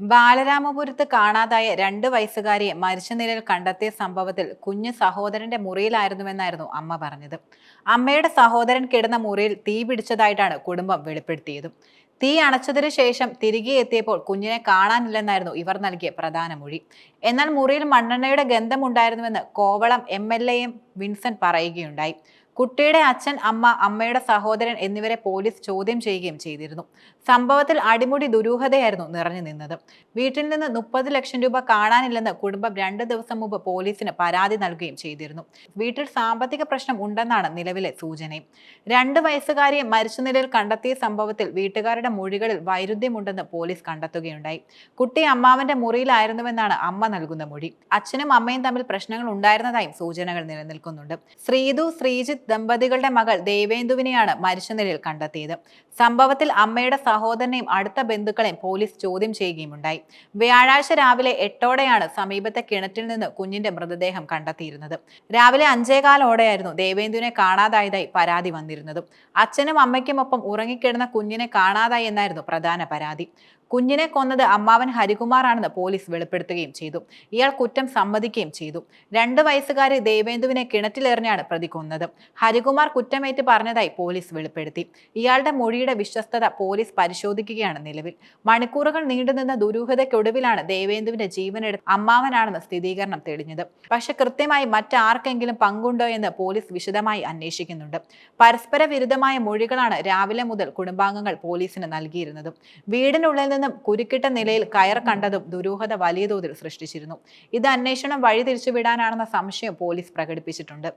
ബാലരാമപുരത്ത് കാണാതായ രണ്ട് വയസ്സുകാരിയെ മരിച്ച നിലയിൽ കണ്ടെത്തിയ സംഭവത്തിൽ കുഞ്ഞ് സഹോദരന്റെ മുറിയിലായിരുന്നുവെന്നായിരുന്നു അമ്മ പറഞ്ഞത്. അമ്മയുടെ സഹോദരൻ കിടന്ന മുറിയിൽ തീ പിടിച്ചതായിട്ടാണ് കുടുംബം വെളിപ്പെടുത്തിയത്. തീ അണച്ചതിനു ശേഷം തിരികെ എത്തിയപ്പോൾ കുഞ്ഞിനെ കാണാനില്ലെന്നായിരുന്നു ഇവർ നൽകിയ പ്രധാന മൊഴി. എന്നാൽ മുറിയിൽ മണ്ണെണ്ണയുടെ ഗന്ധമുണ്ടായിരുന്നുവെന്ന് കോവളം എം എൽ എയും വിൻസെന്റ് പറയുകയുണ്ടായി. കുട്ടിയുടെ അച്ഛൻ അമ്മ അമ്മയുടെ സഹോദരൻ എന്നിവരെ പോലീസ് ചോദ്യം ചെയ്യുകയും ചെയ്തിരുന്നു. സംഭവത്തിൽ അടിമുടി ദുരൂഹതയായിരുന്നു നിറഞ്ഞു നിന്നത്. വീട്ടിൽ നിന്ന് മുപ്പത് ലക്ഷം രൂപ കാണാനില്ലെന്ന് കുടുംബം രണ്ട് ദിവസം മുമ്പ് പോലീസിന് പരാതി നൽകുകയും ചെയ്തിരുന്നു. വീട്ടിൽ സാമ്പത്തിക പ്രശ്നം ഉണ്ടെന്നാണ് നിലവിലെ സൂചനയും രണ്ട് വയസ്സുകാരിയെ മരിച്ച നിലയിൽ കണ്ടെത്തിയ സംഭവത്തിൽ വീട്ടുകാരുടെ മൊഴികളിൽ വൈരുദ്ധ്യമുണ്ടെന്ന് പോലീസ് കണ്ടെത്തുകയുണ്ടായി. കുട്ടി അമ്മാവന്റെ മുറിയിലായിരുന്നുവെന്നാണ് അമ്മ നൽകുന്ന മൊഴി. അച്ഛനും അമ്മയും തമ്മിൽ പ്രശ്നങ്ങൾ ഉണ്ടായിരുന്നതായും സൂചനകൾ നിലനിൽക്കുന്നുണ്ട്. ശ്രീതു ശ്രീജിത്ത് ദമ്പതികളുടെ മകൾ ദേവേന്ദുവിനെയാണ് മരിച്ച നിലയിൽ കണ്ടെത്തിയത്. സംഭവത്തിൽ അമ്മയുടെ സഹോദരനെയും അടുത്ത ബന്ധുക്കളെയും പോലീസ് ചോദ്യം ചെയ്യുകയുമുണ്ടായി. വ്യാഴാഴ്ച രാവിലെ എട്ടോടെയാണ് സമീപത്തെ കിണറ്റിൽ നിന്ന് കുഞ്ഞിന്റെ മൃതദേഹം കണ്ടെത്തിയിരുന്നത്. രാവിലെ അഞ്ചേകാലോടെയായിരുന്നു ദേവേന്ദുവിനെ കാണാതായതായി പരാതി വന്നിരുന്നത്. അച്ഛനും അമ്മയ്ക്കുമൊപ്പം ഉറങ്ങിക്കിടന്ന കുഞ്ഞിനെ കാണാതായി എന്നായിരുന്നു പ്രധാന പരാതി. കുഞ്ഞിനെ കൊന്നത് അമ്മാവൻ ഹരികുമാറാണെന്ന് പോലീസ് വെളിപ്പെടുത്തുകയും ചെയ്തു. ഇയാൾ കുറ്റം സമ്മതിക്കുകയും ചെയ്തു. രണ്ട് വയസ്സുകാരി ദേവേന്ദുവിനെ കിണറ്റിലെറിഞ്ഞാണ് പ്രതി കൊന്നത്. ഹരികുമാർ കുറ്റമേറ്റ് പറഞ്ഞതായി പോലീസ് വെളിപ്പെടുത്തി. ഇയാളുടെ മൊഴിയുടെ വിശ്വസ്തത പോലീസ് പരിശോധിക്കുകയാണ് നിലവിൽ. മണിക്കൂറുകൾ നീണ്ടുനിന്ന ദുരൂഹതയ്ക്കൊടുവിലാണ് ദേവേന്ദുവിന്റെ ജീവനെടുത്ത് അമ്മാവനാണെന്ന് സ്ഥിരീകരണം തെളിഞ്ഞത്. പക്ഷെ കൃത്യമായി മറ്റാർക്കെങ്കിലും പങ്കുണ്ടോ എന്ന് പോലീസ് വിശദമായി അന്വേഷിക്കുന്നുണ്ട്. പരസ്പര വിരുദ്ധമായ മൊഴികളാണ് രാവിലെ മുതൽ കുടുംബാംഗങ്ങൾ പോലീസിന് നൽകിയിരുന്നത്. വീടിനുള്ളിൽ കുരുക്കിട്ട നിലയിൽ കയർ കണ്ടതും ദുരൂഹത വലിയ തോതിൽ സൃഷ്ടിച്ചിരുന്നു. ഇത് അന്വേഷണം വഴി തിരിച്ചുവിടാനാണെന്ന സംശയം പോലീസ് പ്രകടിപ്പിച്ചിട്ടുണ്ട്.